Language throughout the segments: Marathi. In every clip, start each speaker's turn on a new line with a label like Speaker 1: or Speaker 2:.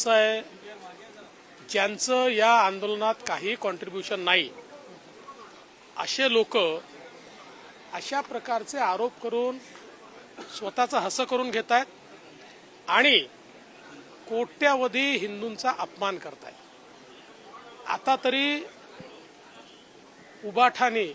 Speaker 1: असं आहे ज्यांचं या आंदोलनात काही कॉन्ट्रीब्युशन नाही. असे लोक अशा प्रकारचे आरोप करून स्वतःचं हसं करून घेत आहेत आणि कोट्यावधी हिंदूंचा अपमान करतायत. आता तरी उबाठाने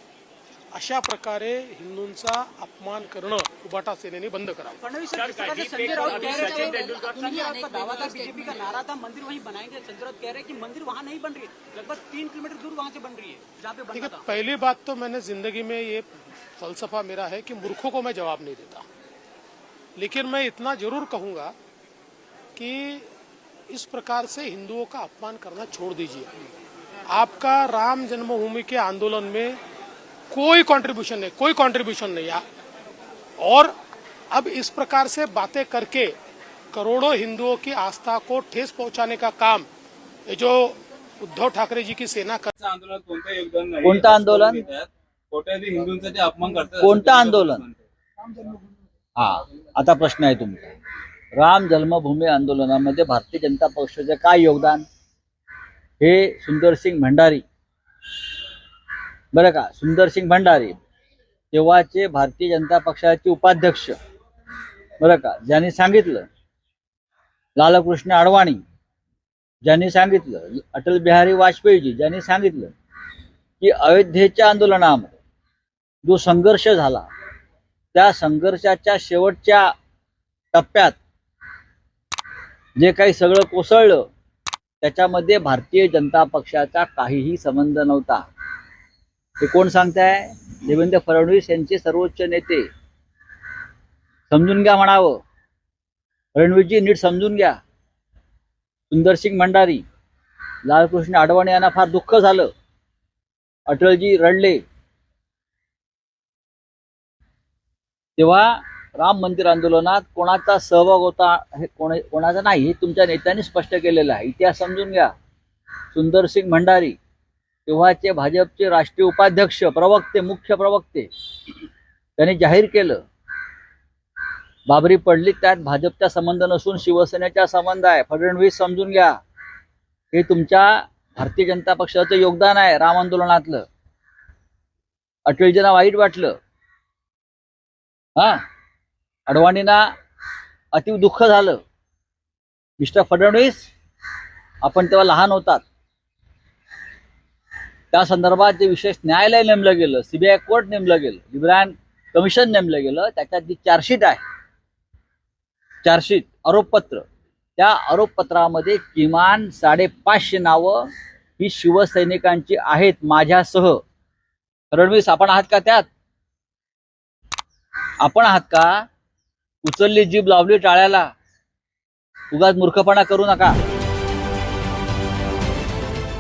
Speaker 1: अशा प्रकारे हिंदूंचा अपमान करणं उबाटा सेनेने बंद करावं.
Speaker 2: फडणवीस सर, जिस तरह से संजय राउत कह रहे थे दुनिया आपका दावा था बीजेपी का नारा था मंदिर वहीं बनाएँगे संजय राउत कह रहे हैं कि मंदिर वहाँ नहीं बन रही है लगभग तीन किलोमीटर दूर वहाँ से बन रही है जहाँ पे बनना
Speaker 1: देखिए
Speaker 2: था।
Speaker 1: पहली बात तो मैंने ज़िंदगी में ये फलसफा मेरा है कि मूर्खों को मैं जवाब नहीं देता। लेकिन मैं इतना ज़रूर कहूँगा कि इस प्रकार से हिंदुओं का अपमान करना छोड़ दीजिए। आपका राम जन्मभूमि के आंदोलन में कोई कंट्रीब्यूशन नहीं कोई कंट्रीब्यूशन नहीं आ- और अब इस प्रकार से बातें करके करोड़ों हिंदुओं की आस्था को ठेस पहुंचाने का काम ये जो उद्धव ठाकरे जी की सेना कर
Speaker 3: त्या आंदोलनात कोणतं योगदान नाही
Speaker 4: कोणतं
Speaker 3: असं
Speaker 4: आंदोलन?
Speaker 3: हिंदूंचा ते अपमान करतात
Speaker 4: कोणतं आंदोलन? हा आता प्रश्न आहे तुमचा. राम जन्मभूमी आंदोलनामध्ये भारतीय जनता पक्षाचे काय योगदान? हे सुंदरसिंग भंडारी बरं का सुंदरसिंग भंडारी तेव्हाचे भारतीय जनता पक्षाचे उपाध्यक्ष. बरं का ज्यांनी सांगितलं लालकृष्ण अडवाणी ज्यांनी सांगितलं अटल बिहारी वाजपेयीजी ज्यांनी सांगितलं की अयोध्येच्या आंदोलनामध्ये जो संघर्ष झाला त्या संघर्षाच्या शेवटच्या टप्प्यात जे काही सगळं कोसळलं त्याच्यामध्ये भारतीय जनता पक्षाचा काहीही संबंध नव्हता. हे कोण सांगताय? देवेंद्र फडणवीस यांचे सर्वोच्च नेते. समजून घ्या म्हणावं. फडणवीसजी नीट समजून घ्या. सुंदरसिंग भंडारी लालकृष्ण आडवाणी यांना फार दुःख झालं. अटलजी रडले. तेव्हा राम मंदिर आंदोलनात कोणाचा सहभाग होता हे कोणाचा नाही हे तुमच्या नेत्यांनी स्पष्ट केलेलं आहे. इतिहास समजून घ्या. सुंदरसिंग भंडारी तेव्हाचे भाजपचे राष्ट्रीय उपाध्यक्ष प्रवक्ते मुख्य प्रवक्ते त्यांनी जाहीर केलं. बाबरी पडली त्यात भाजपचा संबंध नसून शिवसेनेचा संबंध आहे. फडणवीस समजून घ्या. हे तुमच्या भारतीय जनता पक्षाचं योगदान आहे राम आंदोलनातलं. अटलजींना वाईट वाटलं. हा? अडवाणींना अति दुःख झालं. मिस्टर फडणवीस आपण तेव्हा लहान होतात. त्या संदर्भात जे विशेष न्यायालय नेमलं गेलं सीबीआय कोर्ट नेमलं गेलं लिब्रायन कमिशन नेमलं गेलं त्याच्यात जी चार्जशीट आहे चार्जशीट आरोपपत्र त्या आरोपपत्रामध्ये किमान साडेपाचशे नावं ही शिवसैनिकांची आहेत माझ्यासह. रणवीस आपण आहात का त्यात? आपण आहात का? उचलली जीभ लावली टाळ्याला. उगाच मूर्खपणा करू नका.